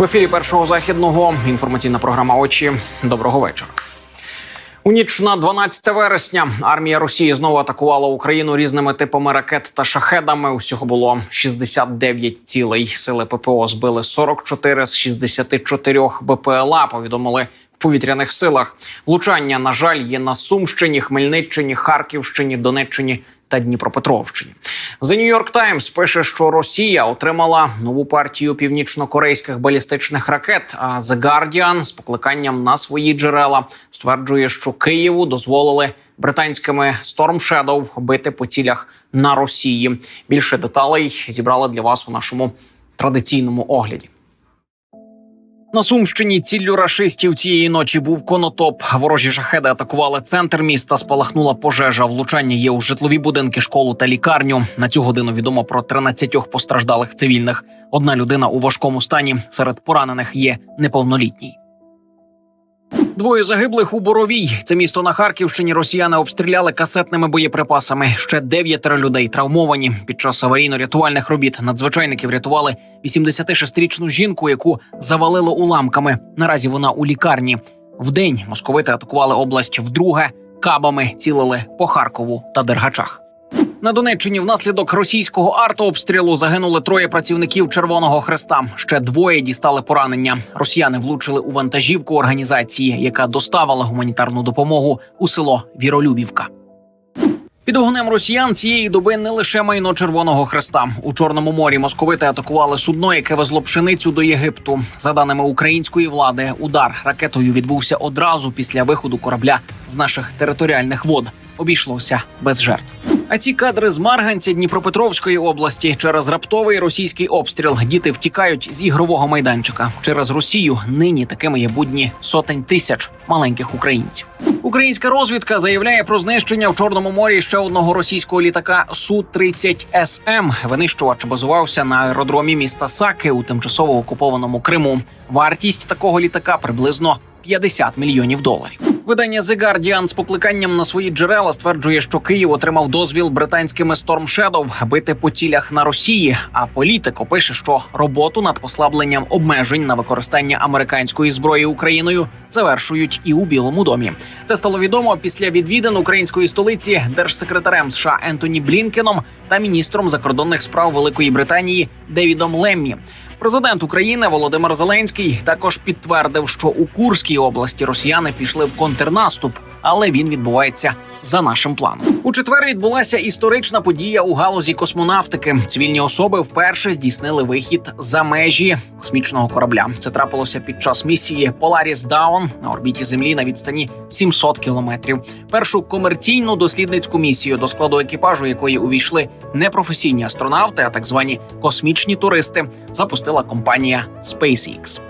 В ефірі першого західного інформаційна програма Очі. Доброго вечора. У ніч на 12 вересня армія Росії знову атакувала Україну різними типами ракет та шахедами. Усього було 69 цілей. Сили ППО збили 44 з 64 БПЛА. Повідомили в повітряних силах. Влучання, на жаль, є на Сумщині, Хмельниччині, Харківщині, Донеччині та Дніпропетровщині. The New York Times пише, що Росія отримала нову партію північно-корейських балістичних ракет. А The Guardian з покликанням на свої джерела стверджує, що Києву дозволили британськими Storm Shadow бити по цілях на Росії. Більше деталей зібрали для вас у нашому традиційному огляді. На Сумщині ціллю рашистів цієї ночі був конотоп. Ворожі шахеди атакували центр міста. Спалахнула пожежа. Влучання є у житлові будинки, школу та лікарню. На цю годину відомо про 13 постраждалих цивільних. Одна людина у важкому стані. Серед поранених є неповнолітній. Двоє загиблих у Боровій. Це місто на Харківщині. Росіяни обстріляли касетними боєприпасами. Ще дев'ятеро людей травмовані. Під час аварійно-рятувальних робіт надзвичайники врятували 86-річну жінку, яку завалило уламками. Наразі вона у лікарні. Вдень московити атакували область вдруге. Кабами цілили по Харкову та Дергачах. На Донеччині внаслідок російського артообстрілу загинули троє працівників Червоного Хреста. Ще двоє дістали поранення. Росіяни влучили у вантажівку організації, яка доставила гуманітарну допомогу у село Віролюбівка. Під вогнем росіян цієї доби не лише майно Червоного Хреста. У Чорному морі московити атакували судно, яке везло пшеницю до Єгипту. За даними української влади, удар ракетою відбувся одразу після виходу корабля з наших територіальних вод. Обійшлося без жертв. А ці кадри з Марганця Дніпропетровської області через раптовий російський обстріл діти втікають з ігрового майданчика. Через Росію нині такими є будні сотень тисяч маленьких українців. Українська розвідка заявляє про знищення в Чорному морі ще одного російського літака су 30 СМ. Винищувач базувався на аеродромі міста Саки у тимчасово окупованому Криму. Вартість такого літака приблизно 50 мільйонів доларів. Видання The Guardian з покликанням на свої джерела стверджує, що Київ отримав дозвіл британськими Storm Shadow бити по цілях на Росії. А політико пише, що роботу над послабленням обмежень на використання американської зброї Україною завершують і у Білому домі. Це стало відомо після відвідин української столиці держсекретарем США Ентоні Блінкеном та міністром закордонних справ Великої Британії Девідом Леммі. Президент України Володимир Зеленський також підтвердив, що у Курській області росіяни пішли в контрнаступ, але він відбувається за нашим планом. У четвер відбулася історична подія у галузі космонавтики. Цивільні особи вперше здійснили вихід за межі космічного корабля. Це трапилося під час місії Polaris Dawn на орбіті Землі на відстані 700 кілометрів. Першу комерційну дослідницьку місію до складу екіпажу, якої увійшли не професійні астронавти, а так звані космічні туристи, запустила компанія SpaceX.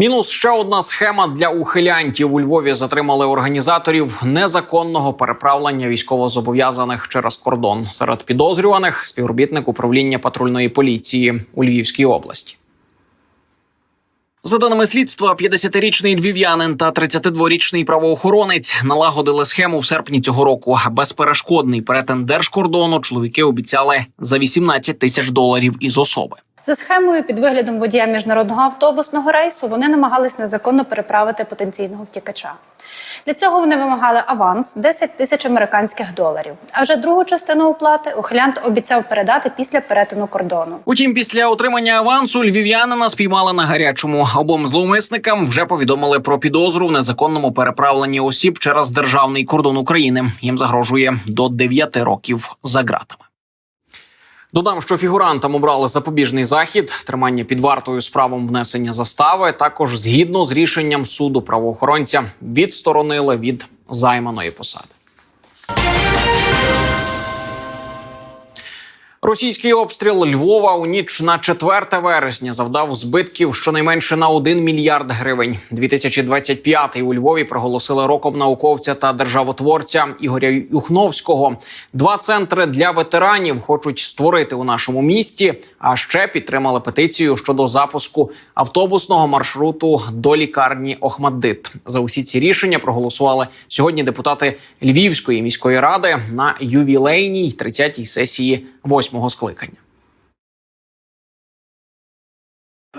Мінус ще одна схема для ухилянтів. У Львові затримали організаторів незаконного переправлення військовозобов'язаних через кордон. Серед підозрюваних співробітник управління патрульної поліції у Львівській області. За даними слідства, 50-річний львів'янин та 32-річний правоохоронець налагодили схему в серпні цього року. Безперешкодний перетин держкордону чоловіки обіцяли за 18 тисяч доларів із особи. За схемою під виглядом водія міжнародного автобусного рейсу вони намагались незаконно переправити потенційного втікача. Для цього вони вимагали аванс 10 тисяч американських доларів. А вже другу частину оплати ухилянт обіцяв передати після перетину кордону. Утім, після отримання авансу львів'янина спіймали на гарячому. Обом зловмисникам вже повідомили про підозру в незаконному переправленні осіб через державний кордон України. Їм загрожує до 9 років за ґратами. Додам, що фігурантам обрали запобіжний захід, тримання під вартою з правом внесення застави. Також згідно з рішенням суду правоохоронця відсторонили від займаної посади. Російський обстріл Львова у ніч на 4 вересня завдав збитків щонайменше на 1 мільярд гривень. 2025 у Львові проголосили роком науковця та державотворця Ігоря Юхновського. Два центри для ветеранів хочуть створити у нашому місті. А ще підтримали петицію щодо запуску автобусного маршруту до лікарні Охмаддит. За усі ці рішення проголосували сьогодні депутати Львівської міської ради на ювілейній 30-й сесії восьмого скликання.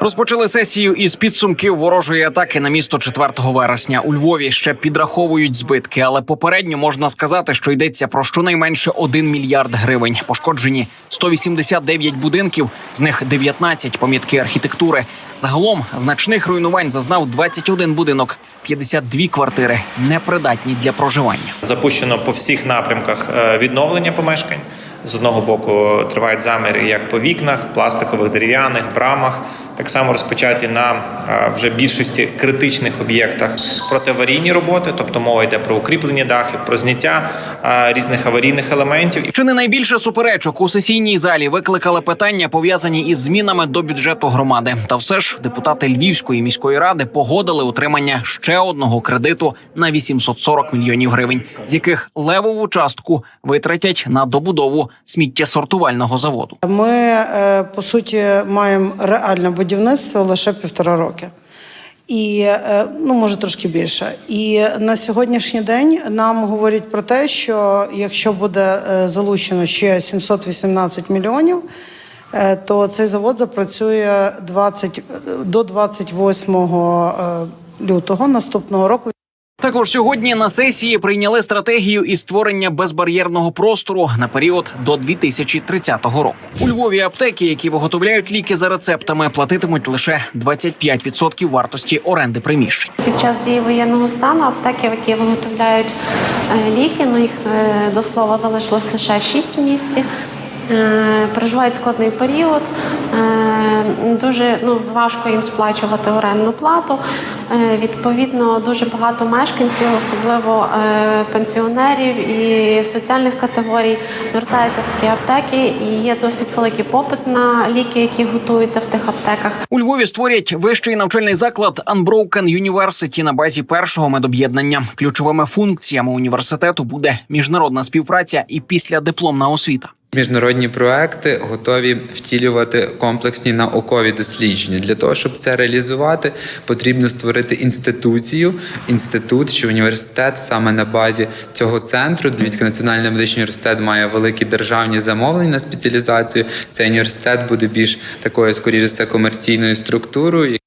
Розпочали сесію із підсумків ворожої атаки на місто 4 вересня. У Львові ще підраховують збитки, але попередньо можна сказати, що йдеться про щонайменше 1 мільярд гривень. Пошкоджені 189 будинків, з них 19 пам'ятки архітектури. Загалом значних руйнувань зазнав 21 будинок, 52 квартири непридатні для проживання. Запущено по всіх напрямках е, відновлення помешкань. З одного боку тривають заміри як по вікнах, пластикових, дерев'яних, брамах. Так само розпочаті на е, вже більшості критичних об'єктах протиаварійні роботи, тобто мова йде про укріплення дахів, про зняття е, різних аварійних елементів. Чи не найбільше суперечок у сесійній залі викликали питання пов'язані із змінами до бюджету громади? Та все ж депутати Львівської міської ради погодили утримання ще одного кредиту на 840 мільйонів гривень, з яких левову частку витратять на добудову сміттєсортувального заводу. Ми е, по суті маємо реальне будівництво лише півтора роки. І е, ну може трошки більше. І на сьогоднішній день нам говорять про те, що якщо буде е, залучено ще 718 мільйонів, е, то цей завод запрацює 20, до 28 е, лютого наступного року. Також сьогодні на сесії прийняли стратегію із створення безбар'єрного простору на період до 2030 року. У Львові аптеки, які виготовляють ліки за рецептами, платитимуть лише 25% вартості оренди приміщень. Під час дії воєнного стану аптеки, які виготовляють е, ліки, ну їх е, до слова залишилось лише 6 в місті. Е, Переживають складний період, е, дуже ну, важко їм сплачувати орендну плату. Е, Відповідно, дуже багато мешканців, особливо пенсіонерів і соціальних категорій, звертаються в такі аптеки, і є досить великий попит на ліки, які готуються в тих аптеках. У Львові створять вищий навчальний заклад Unbroken University на базі першого медоб'єднання. Ключовими функціями університету буде міжнародна співпраця і післядипломна освіта. Міжнародні проекти готові втілювати комплексні наукові дослідження. Для того, щоб це реалізувати, потрібно створити інституцію, інститут чи університет саме на базі цього центру. Львівський національний медичний університет має великі державні замовлення на спеціалізацію. Цей університет буде більш такою, скоріше все, комерційною структурою.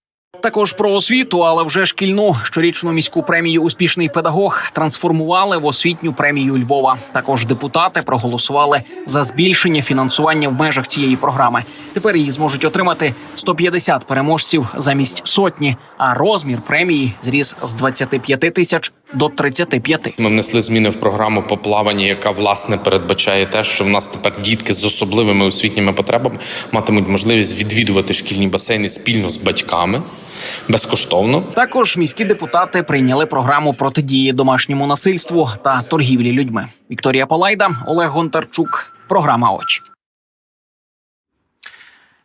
Також про освіту, але вже шкільну щорічну міську премію Успішний педагог трансформували в освітню премію Львова. Також депутати проголосували за збільшення фінансування в межах цієї програми. Тепер її зможуть отримати 150 переможців замість сотні. А розмір премії зріс з 25 тисяч до 35. Ми внесли зміни в програму по плаванні, яка власне передбачає те, що в нас тепер дітки з особливими освітніми потребами матимуть можливість відвідувати шкільні басейни спільно з батьками безкоштовно. Також міські депутати прийняли програму протидії домашньому насильству та торгівлі людьми. Вікторія Полайда, Олег Гонтарчук. Програма очі.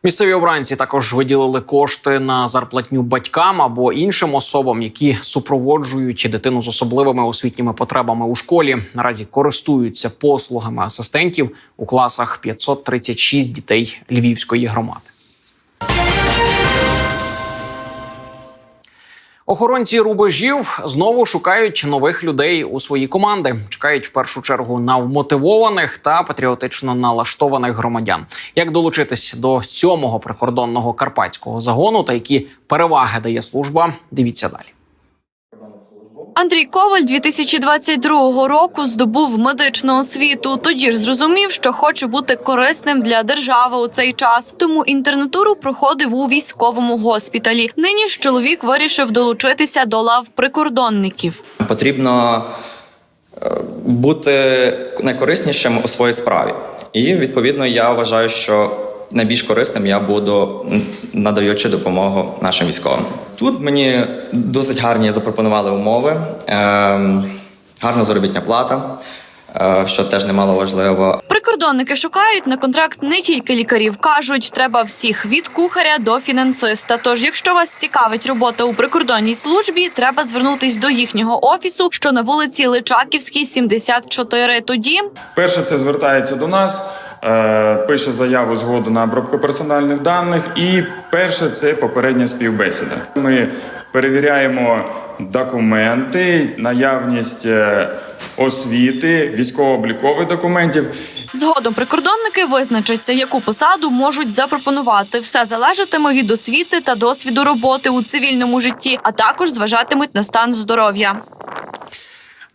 Місцеві обранці також виділили кошти на зарплатню батькам або іншим особам, які супроводжують дитину з особливими освітніми потребами у школі. Наразі користуються послугами асистентів у класах 536 дітей Львівської громади. Охоронці рубежів знову шукають нових людей у свої команди. Чекають в першу чергу на вмотивованих та патріотично налаштованих громадян. Як долучитись до сьомого прикордонного карпатського загону та які переваги дає служба? Дивіться далі. Андрій Коваль 2022 року здобув медичну освіту. Тоді ж зрозумів, що хоче бути корисним для держави у цей час. Тому інтернатуру проходив у військовому госпіталі. Нині ж чоловік вирішив долучитися до лав прикордонників. потрібно е, бути найкориснішим у своїй справі. І відповідно я вважаю, що найбільш корисним я буду надаючи допомогу нашим військовим. Тут мені досить гарні запропонували умови, ем, гарна заробітня плата. е, що теж немало важливо. Прикордонники шукають на контракт не тільки лікарів. кажуть, треба всіх від кухаря до фінансиста. Тож, якщо вас цікавить робота у прикордонній службі, треба звернутись до їхнього офісу, що на вулиці Личаківській, 74. Тоді Перше, це звертається до нас, пише заяву згоду на обробку персональних даних. І перше це попередня співбесіда. Ми перевіряємо документи, наявність е, освіти, військово-облікових документів. згодом прикордонники визначаться, яку посаду можуть запропонувати. Все залежатиме від освіти та досвіду роботи у цивільному житті, а також зважатимуть на стан здоров'я.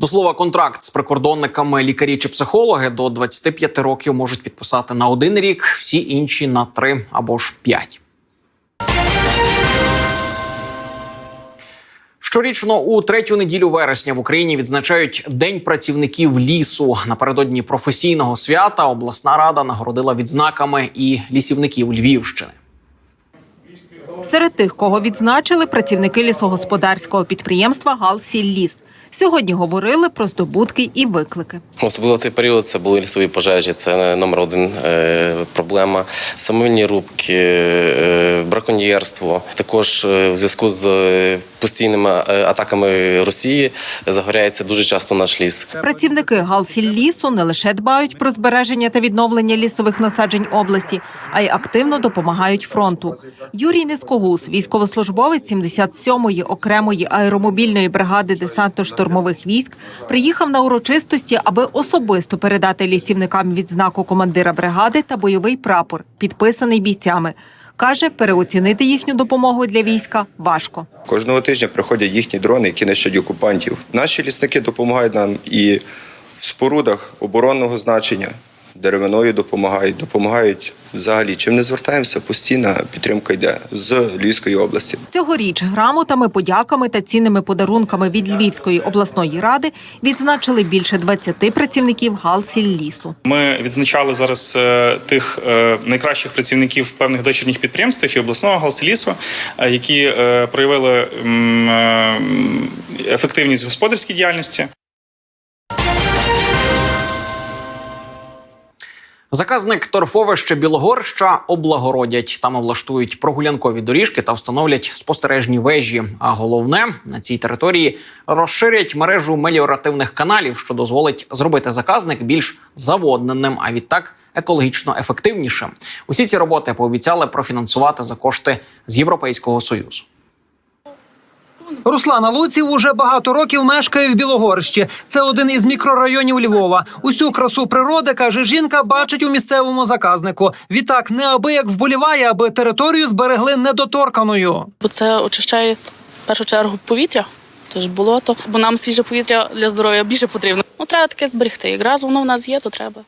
До слова, контракт з прикордонниками лікарі чи психологи до 25 років можуть підписати на один рік, всі інші на три або ж п'ять. Щорічно у третю неділю вересня в Україні відзначають День працівників лісу. Напередодні професійного свята обласна рада нагородила відзнаками і лісівників Львівщини. Серед тих, кого відзначили, працівники лісогосподарського підприємства «Галсілліс». Сьогодні говорили про здобутки і виклики. Особливо цей період це були лісові пожежі. Це номер один е, проблема. Самовільні рубки, е, браконьєрство. Також е, в зв'язку з е, постійними е, атаками Росії загоряється дуже часто наш ліс. Працівники «Галсіллісу» не лише дбають про збереження та відновлення лісових насаджень області, а й активно допомагають фронту. Юрій Низкогус, військовослужбовець 77-ї окремої аеромобільної бригади десантно-штурмових військ, приїхав на урочистості, аби особисто передати лісівникам відзнаку командира бригади та бойовий прапор, підписаний бійцями. Каже, переоцінити їхню допомогу для війська важко. Кожного тижня приходять їхні дрони, які нищать окупантів. Наші лісники допомагають нам і в спорудах оборонного значення, деревиною допомагають, допомагають взагалі. Чим не звертаємося, постійна підтримка йде з Львівської області. Цьогоріч грамотами, подяками та цінними подарунками від Львівської обласної ради відзначили більше 20 працівників Галсіллісу. Ми відзначали зараз е, тих е, найкращих працівників певних дочірніх підприємств і обласного галселісу, е, які проявили ефективність в господарській діяльності. Заказник торфовища Білогорща облагородять. Там облаштують прогулянкові доріжки та встановлять спостережні вежі. А головне на цій території розширять мережу меліоративних каналів, що дозволить зробити заказник більш заводненим, а відтак екологічно ефективнішим. Усі ці роботи пообіцяли профінансувати за кошти з Європейського союзу. Руслана Луців уже багато років мешкає в Білогорщі. Це один із мікрорайонів Львова. Усю красу природи каже жінка, бачить у місцевому заказнику. Відтак неабияк вболіває, аби територію зберегли недоторканою. бо це очищає в першу чергу повітря, тож болото, бо нам свіже повітря для здоров'я більше потрібно. Ну, треба таке зберегти. Якраз воно в нас є, то треба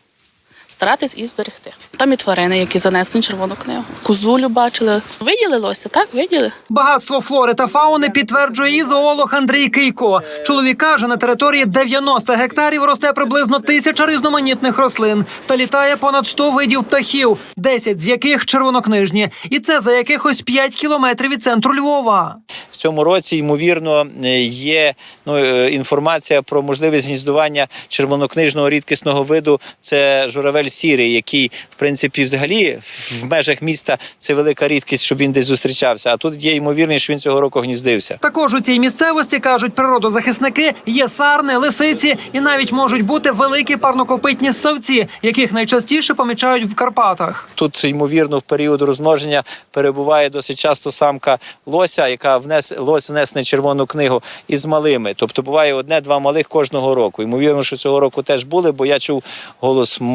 старатись і зберегти. Там і тварини, які занесені в червону книгу. Козулю бачили. Виділилося, так? Виділи? Багатство флори та фауни підтверджує і зоолог Андрій Кийко. Чоловік каже, на території 90 гектарів росте приблизно тисяча різноманітних рослин та літає понад 100 видів птахів, 10 з яких червонокнижні. І це за якихось 5 кілометрів від центру Львова. В цьому році, ймовірно, є ну, е, інформація про можливість гніздування червонокнижного рідкісного виду. Це журавель сірий, який, в принципі, взагалі в межах міста це велика рідкість, щоб він десь зустрічався. А тут є ймовірність, що він цього року гніздився. Також у цій місцевості кажуть природозахисники, є сарни, лисиці і навіть можуть бути великі парнокопитні ссавці, яких найчастіше помічають в Карпатах. Тут, ймовірно, в період розмноження перебуває досить часто самка лося, яка внес лось внесена в червону книгу із малими. Тобто буває одне-два малих кожного року. Ймовірно, що цього року теж були, бо я чув голос м-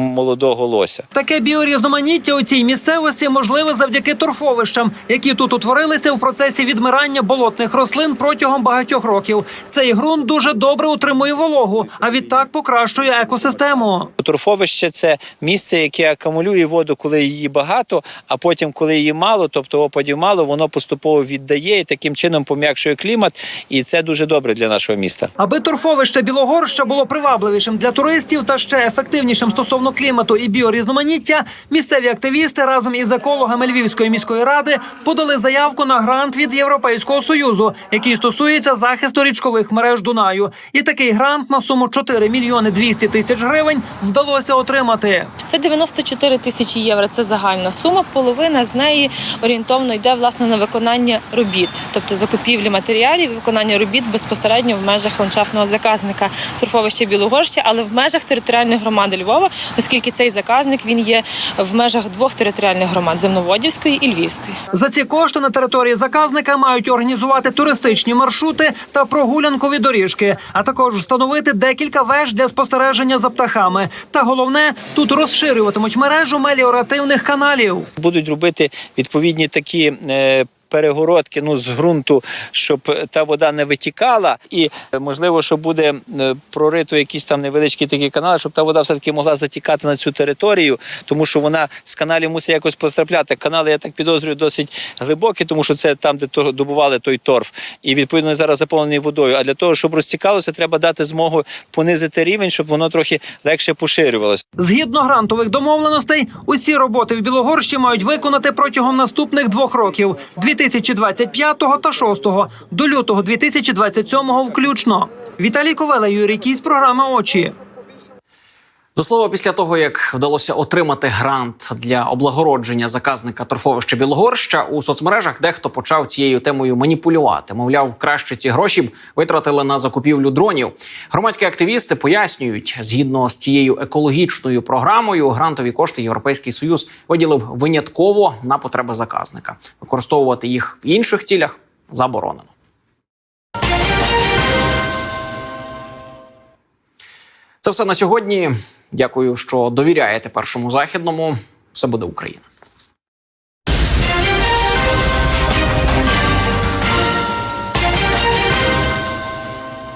лося. Таке біорізноманіття у цій місцевості можливе завдяки торфовищам, які тут утворилися в процесі відмирання болотних рослин протягом багатьох років. Цей ґрунт дуже добре утримує вологу, а відтак покращує екосистему. Торфовище це місце, яке акумулює воду, коли її багато, а потім, коли її мало, тобто опадів мало, воно поступово віддає і таким чином пом'якшує клімат. І це дуже добре для нашого міста. Аби торфовище Білогорща було привабливішим для туристів та ще ефективнішим стосовно клімату клімату і біорізноманіття, місцеві активісти разом із екологами Львівської міської ради подали заявку на грант від Європейського союзу, який стосується захисту річкових мереж Дунаю. І такий грант на суму 4 мільйони 200 тисяч гривень вдалося отримати. Це 94 тисячі євро. Це загальна сума. Половина з неї орієнтовно йде власне на виконання робіт, тобто закупівлі матеріалів, і виконання робіт безпосередньо в межах ландшафтного заказника торфовища Білогорща, але в межах територіальної громади Львова, оскільки цей заказник він є в межах двох територіальних громад Земноводівської і Львівської. За ці кошти на території заказника мають організувати туристичні маршрути та прогулянкові доріжки, а також встановити декілька веж для спостереження за птахами. Та головне тут розширюватимуть мережу меліоративних каналів. Будуть робити відповідні такі. Перегородки ну з ґрунту, щоб та вода не витікала, і е, можливо, що буде е, прорито якісь там невеличкі такі канали, щоб та вода все таки могла затікати на цю територію, тому що вона з каналів мусить якось потрапляти. Канали, я так підозрюю, досить глибокі, тому що це там, де добували той торф, і відповідно зараз заповнений водою. А для того, щоб розтікалося, треба дати змогу понизити рівень, щоб воно трохи легше поширювалося. Згідно грантових домовленостей, усі роботи в Білогорщі мають виконати протягом наступних двох років 2025 та 2006, до лютого 2027 включно. Віталій Ковела, Юрій Кісь, програма Очі. До слова, після того як вдалося отримати грант для облагородження заказника торфовища Білогорща у соцмережах, дехто почав цією темою маніпулювати. Мовляв, краще ці гроші б витратили на закупівлю дронів. Громадські активісти пояснюють, згідно з цією екологічною програмою, грантові кошти Європейський Союз виділив винятково на потреби заказника. Використовувати їх в інших цілях заборонено. Це все на сьогодні. Дякую, що довіряєте першому західному. Все буде Україна.